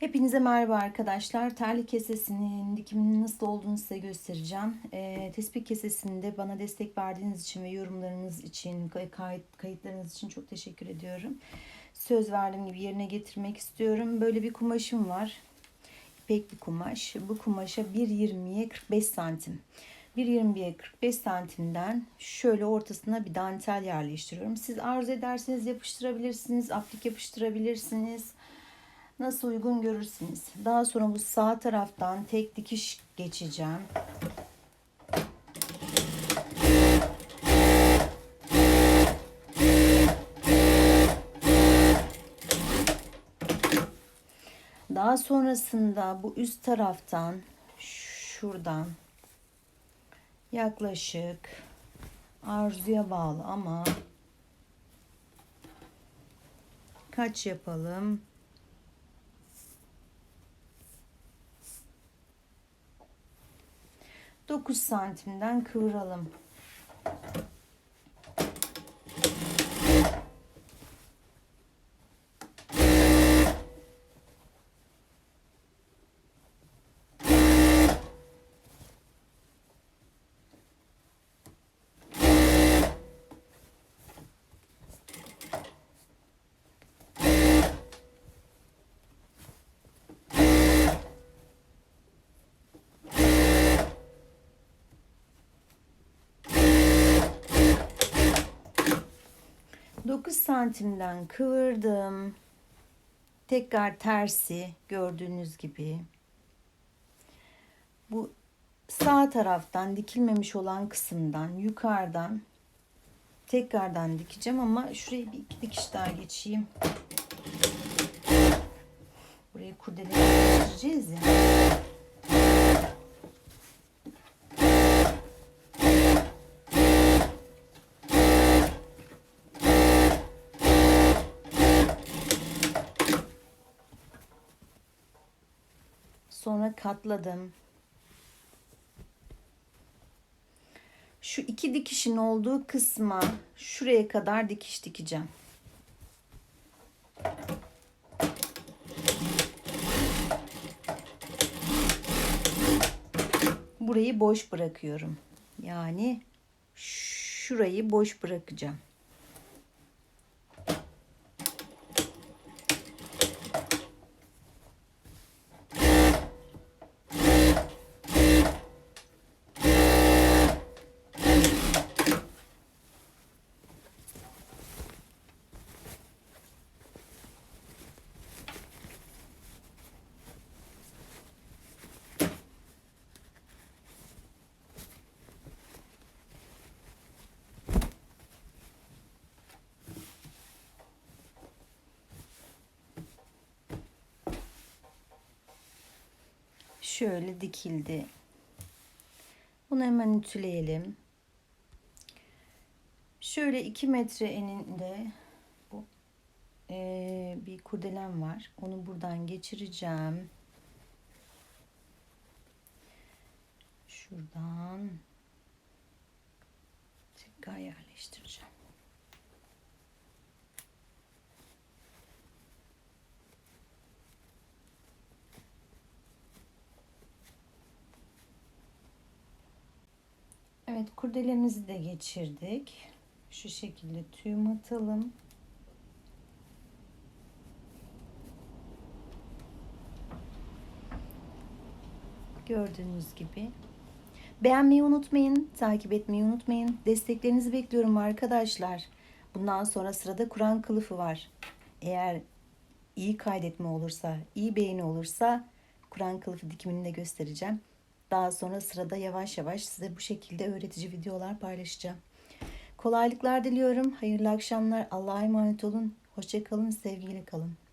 Hepinize merhaba arkadaşlar. Terlik kesesinin dikiminin nasıl olduğunu size göstereceğim. Ee, tespih kesesinde bana destek verdiğiniz için ve yorumlarınız için, kay- kayıt, kayıtlarınız için çok teşekkür ediyorum. Söz verdiğim gibi yerine getirmek istiyorum. Böyle bir kumaşım var. İpek bir kumaş. Bu kumaşa 1.20'ye 45 santim. 1.20'ye 45 santimden şöyle ortasına bir dantel yerleştiriyorum. Siz arzu ederseniz yapıştırabilirsiniz, aplik yapıştırabilirsiniz. Nasıl uygun görürsünüz. Daha sonra bu sağ taraftan tek dikiş geçeceğim. Daha sonrasında bu üst taraftan şuradan yaklaşık arzuya bağlı ama kaç yapalım? 9 santimden kıvıralım. Dokuz santimden kıvırdım. Tekrar tersi gördüğünüz gibi. Bu sağ taraftan dikilmemiş olan kısımdan yukarıdan tekrardan dikeceğim ama şuraya bir iki dikiş daha geçeyim. Buraya kurdele geçireceğiz ya. Sonra katladım. Şu iki dikişin olduğu kısma şuraya kadar dikiş dikeceğim. Burayı boş bırakıyorum. Yani şurayı boş bırakacağım. Şöyle dikildi. Bunu hemen ütüleyelim. Şöyle 2 metre eninde bu ee, bir kurdelem var. Onu buradan geçireceğim. Şuradan tekrar yerleştireceğim. Evet kurdelemizi de geçirdik. Şu şekilde tüyüm atalım. Gördüğünüz gibi. Beğenmeyi unutmayın, takip etmeyi unutmayın. Desteklerinizi bekliyorum arkadaşlar. Bundan sonra sırada Kur'an kılıfı var. Eğer iyi kaydetme olursa, iyi beğeni olursa Kur'an kılıfı dikimini de göstereceğim. Daha sonra sırada yavaş yavaş size bu şekilde öğretici videolar paylaşacağım. Kolaylıklar diliyorum. Hayırlı akşamlar. Allah'a emanet olun. Hoşçakalın. Sevgiyle kalın.